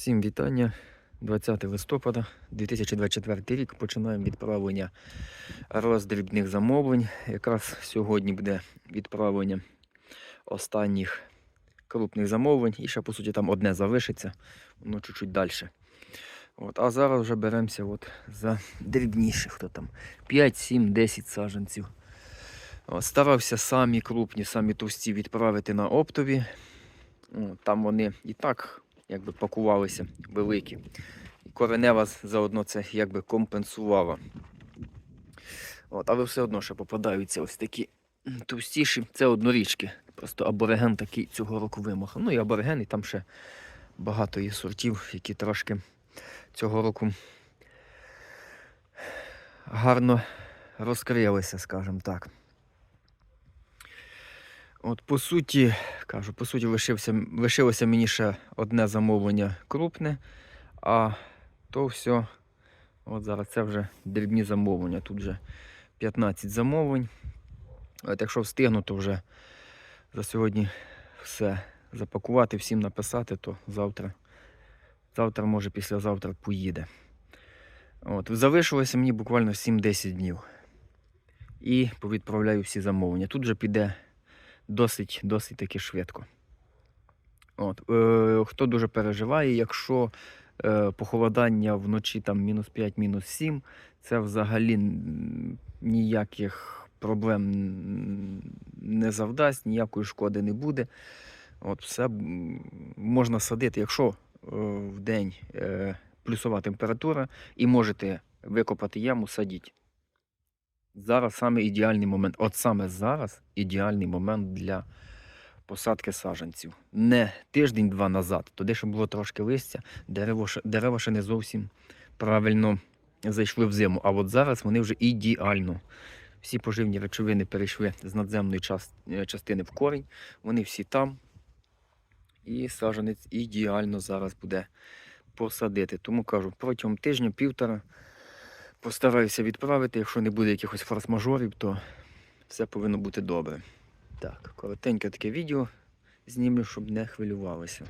Всім вітання. 20 листопада 2024 рік. Починаємо відправлення роздрібних замовлень. Якраз сьогодні буде відправлення останніх крупних замовлень. І ще, по суті, там одне залишиться, воно чуть-чуть далі. От, а зараз вже беремося от за дрібніших, хто там 5, 7, 10 саджанців. От, старався самі крупні, самі товсті відправити на оптові. Там вони і так якби пакувалися великі. Коренева заодно це якби компенсувала. От, але все одно ще попадаються ось такі товстіші. Це однорічки. Просто абориген такий цього року вимахав. Ну і абориген, і там ще багато є сортів, які трошки цього року гарно розкрилися, скажімо так. От, по суті, кажу, по суті, лишився, лишилося мені ще одне замовлення крупне, а то все, от зараз це вже дрібні замовлення. Тут вже 15 замовлень. От якщо встигну, то вже за сьогодні все запакувати, всім написати, то завтра, завтра, може, післязавтра поїде. От, залишилося мені буквально 7-10 днів. І повідправляю всі замовлення. Тут вже піде досить, досить таки швидко. От, е, хто дуже переживає, якщо е, похолодання вночі там мінус 5, мінус 7, це взагалі ніяких проблем не завдасть, ніякої шкоди не буде. От, все можна садити, якщо е, в день е, плюсова температура і можете викопати яму, садіть. Зараз саме ідеальний момент. От саме зараз ідеальний момент для посадки саджанців. Не тиждень-два назад, туди ще було трошки листя, дерево, дерева ще не зовсім правильно зайшли в зиму. А от зараз вони вже ідеально. Всі поживні речовини перейшли з надземної е, частини в корінь, вони всі там. І саджанець ідеально зараз буде посадити. Тому кажу, протягом тижня-півтора постараюся відправити. Якщо не буде якихось форс-мажорів, то все повинно бути добре. Так, коротеньке таке відео знімлю, щоб не хвилювалося.